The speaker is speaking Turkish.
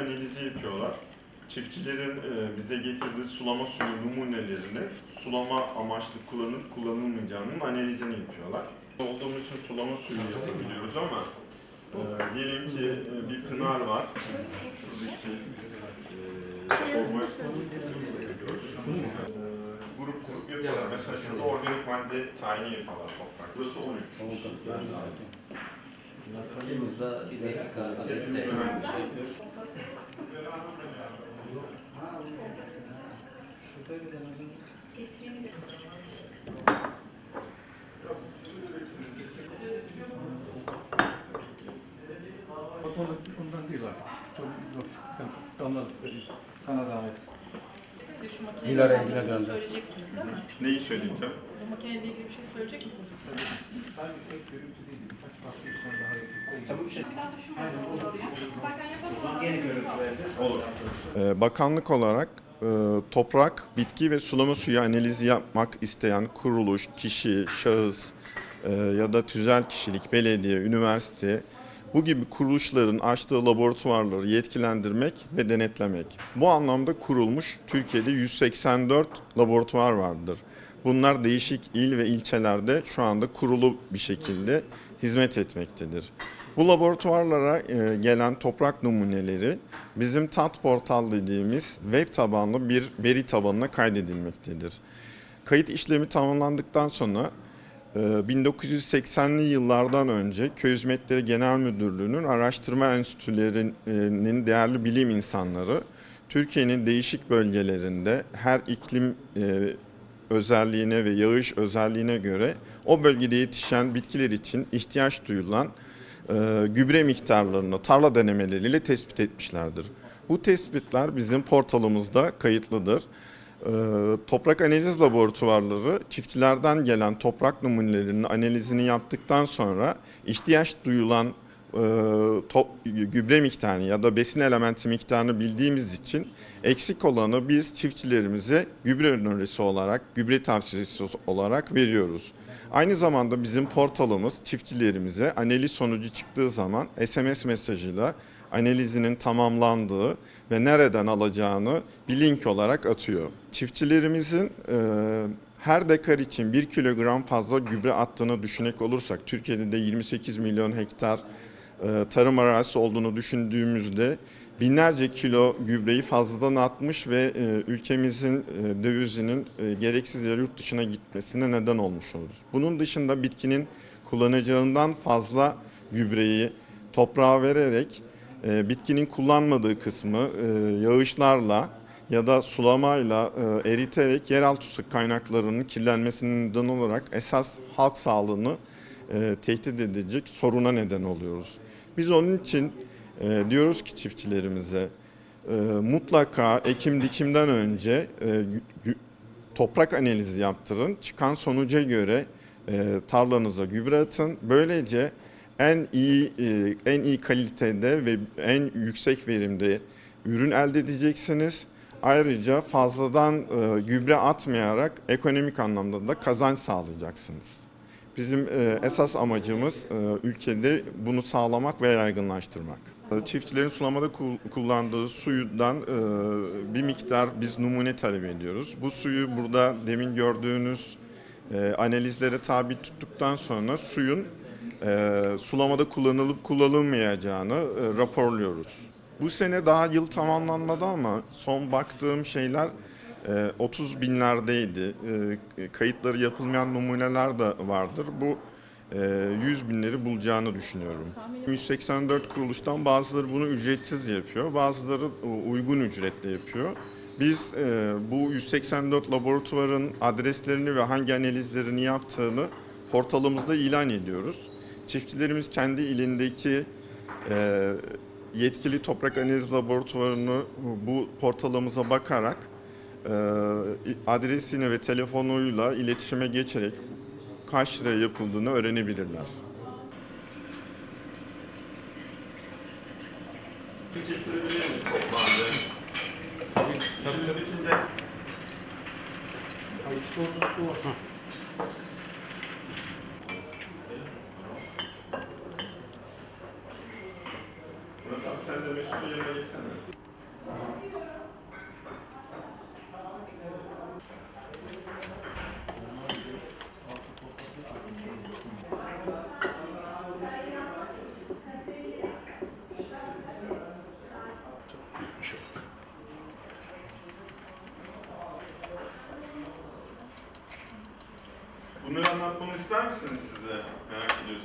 Bir analizi yapıyorlar. Çiftçilerin e, bize getirdiği sulama suyu numunelerini sulama amaçlı kullanıp kullanılmayacağının analizini yapıyorlar. Olduğumuz için sulama suyu yapabiliyoruz ama e, diyelim ki e, bir pınar var. Şuradaki e. E, grup grup yapıyorlar. Mesela şurada organik madde tayini yapıyorlar toprak. Burası 13. Suyumuzda ilerika asitle şey yapıyoruz. Ondan, ondan değil artık. Dur, dur. Anladım. Sana zahmet. Sadece şu makineyle Dilara ilgili Engin'e bir şey gönder. söyleyeceksiniz değil mi? Neyi söyleyeceğim? Bu makineyle ilgili bir şey söyleyecek misiniz? Sadece tek görüntü değil. Birkaç farklı iyi. Tabii şey. Verdi. Olur. Ee, Bakanlık olarak e, toprak, bitki ve sulama suyu analizi yapmak isteyen kuruluş, kişi, şahıs e, ya da tüzel kişilik, belediye, üniversite bu gibi kuruluşların açtığı laboratuvarları yetkilendirmek ve denetlemek. Bu anlamda kurulmuş Türkiye'de 184 laboratuvar vardır. Bunlar değişik il ve ilçelerde şu anda kurulu bir şekilde hizmet etmektedir. Bu laboratuvarlara e, gelen toprak numuneleri bizim TAT portal dediğimiz web tabanlı bir veri tabanına kaydedilmektedir. Kayıt işlemi tamamlandıktan sonra 1980'li yıllardan önce Köy Hizmetleri Genel Müdürlüğü'nün araştırma enstitülerinin değerli bilim insanları Türkiye'nin değişik bölgelerinde her iklim e, özelliğine ve yağış özelliğine göre o bölgede yetişen bitkiler için ihtiyaç duyulan e, gübre miktarlarını tarla denemeleriyle tespit etmişlerdir. Bu tespitler bizim portalımızda kayıtlıdır. E, toprak analiz laboratuvarları çiftçilerden gelen toprak numunelerinin analizini yaptıktan sonra ihtiyaç duyulan e, top, gübre miktarını ya da besin elementi miktarını bildiğimiz için eksik olanı biz çiftçilerimize gübre önerisi olarak, gübre tavsiyesi olarak veriyoruz. Aynı zamanda bizim portalımız çiftçilerimize analiz sonucu çıktığı zaman SMS mesajıyla analizinin tamamlandığı ve nereden alacağını bir link olarak atıyor. Çiftçilerimizin e, her dekar için 1 kilogram fazla gübre attığını düşünecek olursak, Türkiye'de de 28 milyon hektar e, tarım arazisi olduğunu düşündüğümüzde binlerce kilo gübreyi fazladan atmış ve e, ülkemizin e, dövizinin e, gereksiz yere yurt dışına gitmesine neden olmuş oluruz. Bunun dışında bitkinin kullanacağından fazla gübreyi toprağa vererek e, bitkinin kullanmadığı kısmı e, yağışlarla ya da sulamayla e, eriterek yeraltı su kaynaklarının kirlenmesinin neden olarak esas halk sağlığını e, tehdit edecek soruna neden oluyoruz. Biz onun için diyoruz ki çiftçilerimize mutlaka ekim dikimden önce toprak analizi yaptırın. Çıkan sonuca göre tarlanıza gübre atın. Böylece en iyi e, en iyi kalitede ve en yüksek verimde ürün elde edeceksiniz. Ayrıca fazladan e, gübre atmayarak ekonomik anlamda da kazanç sağlayacaksınız. Bizim e, esas amacımız ülkede bunu sağlamak ve yaygınlaştırmak. Çiftçilerin sulamada kul- kullandığı suyundan e, bir miktar biz numune talep ediyoruz. Bu suyu burada demin gördüğünüz analizlere tabi tuttuktan sonra suyun e, sulamada kullanılıp kullanılmayacağını e, raporluyoruz. Bu sene daha yıl tamamlanmadı ama son baktığım şeyler e, 30 binlerdeydi. E, kayıtları yapılmayan numuneler de vardır. Bu e, 100 binleri bulacağını düşünüyorum. 184 kuruluştan bazıları bunu ücretsiz yapıyor, bazıları e, uygun ücretle yapıyor. Biz e, bu 184 laboratuvarın adreslerini ve hangi analizlerini yaptığını portalımızda ilan ediyoruz. Çiftçilerimiz kendi ilindeki e, yetkili toprak analiz laboratuvarını bu portalımıza bakarak e, adresini ve telefonuyla iletişime geçerek kaç liraya yapıldığını öğrenebilirler. Miyiz toplandı? Tabii. Tabii. bitince Murat yanına gitsene. Bunları anlatmamı ister misiniz size? Merak ediyorsanız.